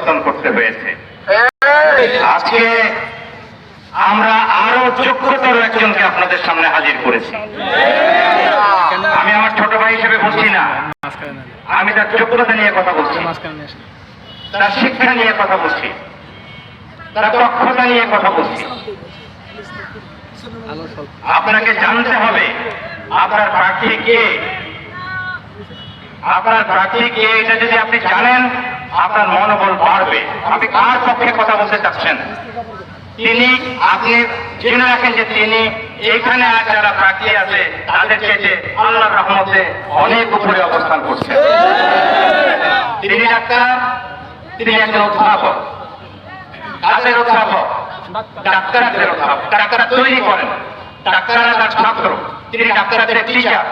পরিবর্তন করতে হয়েছে আজকে আমরা আরও যোগ্যতর একজনকে আপনাদের সামনে হাজির করেছি। আমি আমার ছোট ভাই হিসেবে বলছি না। আমি তার যোগ্যতা নিয়ে কথা বলছি। তার শিক্ষা নিয়ে কথা বলছি। তার দক্ষতা নিয়ে কথা বলছি। আপনাকে জানতে হবে আপনার প্রার্থী কে? আপনার প্রার্থী কে? এটা যদি আপনি জানেন আপনার মনোবল বাড়বে। আপনি কার পক্ষে কথা বলতে চাচ্ছেন? তিনি আপনি জেনে রাখেন যে তিনি এখানে আর যারা প্রার্থী আছে তাদের চেয়ে আল্লাহর রহমতে অনেক উপরে অবস্থান করছেন। তিনি ডাক্তার, তিনি একজন অধ্যাপক, কাজের অধ্যাপক ডাক্তারদের অধ্যাপক, ডাক্তার তৈরি করেন ডাক্তাররা তার ছাত্র, তিনি ডাক্তারদের টিচার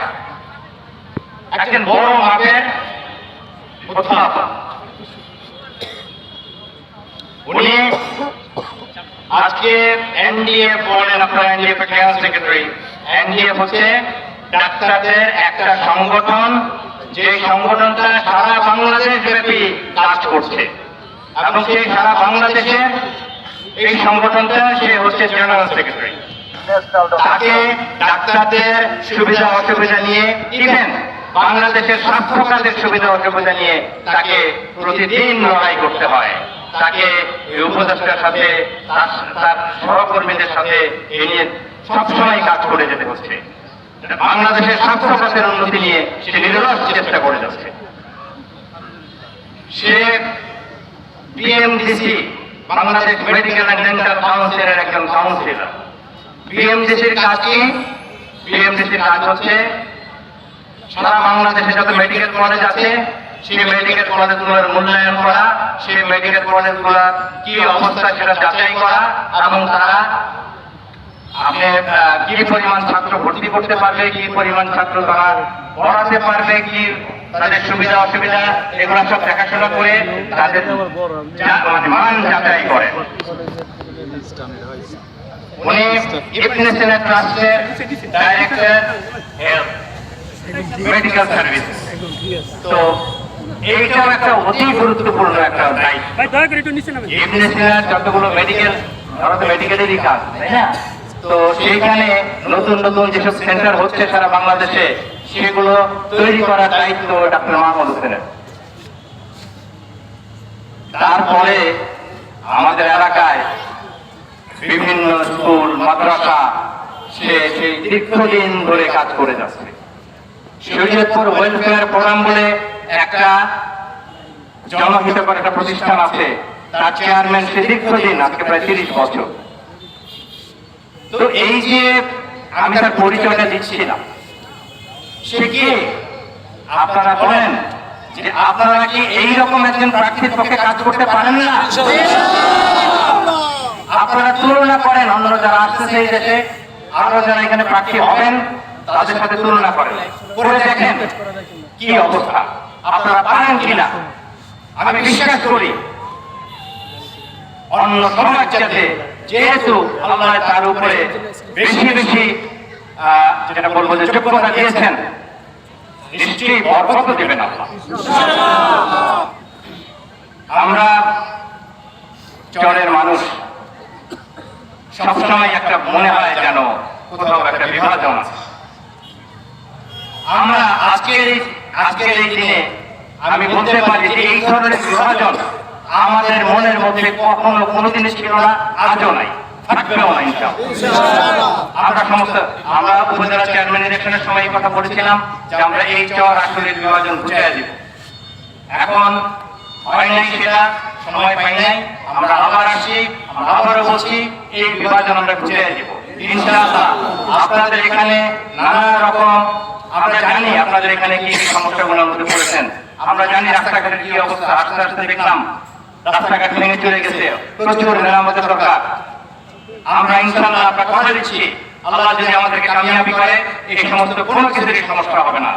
একজন বড় মাপের অধ্যাপক উনি আজকে এনডিএ বলেন আপনারা এনডিএ জেনারেল সেক্রেটারি এনডিএ হচ্ছে ডাক্তারদের একটা সংগঠন, যে সংগঠনটা সারা বাংলাদেশ ব্যাপী কাজ করছে। এবং সেই সারা বাংলাদেশে এই সংগঠনটা, সে হচ্ছে জেনারেল সেক্রেটারি তাকে ডাক্তারদের সুবিধা অসুবিধা নিয়ে ইভেন বাংলাদেশের স্বাস্থ্য খাতের সুবিধা অসুবিধা নিয়ে তাকে প্রতিদিন লড়াই করতে হয়। তাকে উপদেষ্টার সাথে, তার সহকর্মীদের সাথে এই নিয়ে সবসময় কাজ করে যেতে হচ্ছে। বাংলাদেশের স্বাস্থ্য খাতের উন্নতি নিয়ে সে নিরলস চেষ্টা করে যাচ্ছে। সে BMDC Bangladesh medical and dental কাউন্সিলের একজন কাউন্সিলর বিএমডিসির কাজ কি? বিএমডিসির কাজ হচ্ছে, সারা বাংলাদেশে যত মেডিকেল কলেজ আছে সেই মেডিকেল কলেজগুলোর মূল্যায়ন করা, সেই মেডিকেল কলেজগুলোর কি অবস্থা সেটা যাচাই করা এবং তারা আপনি কি পরিমাণ ছাত্র ভর্তি করতে পারবে, কি পরিমাণ ছাত্র তারা পড়াতে পারবে, কি তাদের সুবিধা অসুবিধা, এগুলো সব দেখাশোনা করে তাদের মানে মান যাচাই করে। উনি সিনা ট্রাস্টের ডাইরেক্টর মেডিকেল সার্ভিস তো এইটাও একটা অতি গুরুত্বপূর্ণ একটা দায়িত্ব। দয়া করে একটু নিচে নামেন। ইবনে যতগুলো মেডিকেল ধরো তো মেডিকেলেরই কাজ তাই না? তো সেইখানে নতুন নতুন যেসব সেন্টার হচ্ছে সারা বাংলাদেশে সেগুলো তৈরি করার দায়িত্ব ডাক্তার মাহমুদ হোসেনের। তারপরে আমাদের এলাকায় বিভিন্ন স্কুল মাদ্রাসা সে সেই দীর্ঘদিন ধরে কাজ করে যাচ্ছে। শরীয়তপুর ওয়েলফেয়ার প্রোগ্রাম বলে একটা জনহিতকর একটা প্রতিষ্ঠান আছে। তার চেয়ারম্যান সে দীর্ঘদিন, আজকে প্রায় তিরিশ বছর। তো এই যে আমি তার পরিচয়টা দিচ্ছিলাম, সে কি? আপনারা বলেন যে আপনারা কি এই রকম একজন প্রার্থীর পক্ষে কাজ করতে পারেন না? আপনারা তুলনা করেন অন্য যারা আসতেছে এই দেশে, আরও যারা এখানে প্রার্থী হবেন, তাদের সাথে তুলনা করেন। করে দেখেন কি অবস্থা। আপনারা পারেন কিনা? আমি বিশ্বাস করি, অন্য সমাজ যাতে যেহেতু আল্লাহ তার উপরে বেশি বেশি যেটা বলব যে যোগ্যতা দিয়েছেন, নিশ্চয়ই বরকত দেবেন আল্লাহ। আমরা চরের মানুষ, সবসময় একটা মনে হয় যেন কোথাও একটা বিভাজন আছে। আমরা আজকের এই আজকের এই দিনে আমি বলতে পারি যে এই ধরনের বিভাজন আমাদের মনের মধ্যে কখনো কোনোদিনই ছিল না, আজও নাই। এখন সময় আমরা আবার আসছি আমরা এই বিভাজন আমরা আপনাদের এখানে নানা রকম জানি আপনাদের এখানে কি কি সমস্যাগুলোর মধ্যে পড়েছেন। আমরা জানি রাস্তাঘাটের কি অবস্থা, আস্তে আস্তে দেখলাম রাস্তাঘাট ভেঙে চলে গেছে, প্রচুর মেরামতের দরকার। আমরা ইনশাল্লাহ আপনার কথা দিচ্ছি। আল্লাহ যদি আমাদেরকে কামিয়াবি করে, এই সমস্ত কোনো কিছুরই সমস্যা হবে না।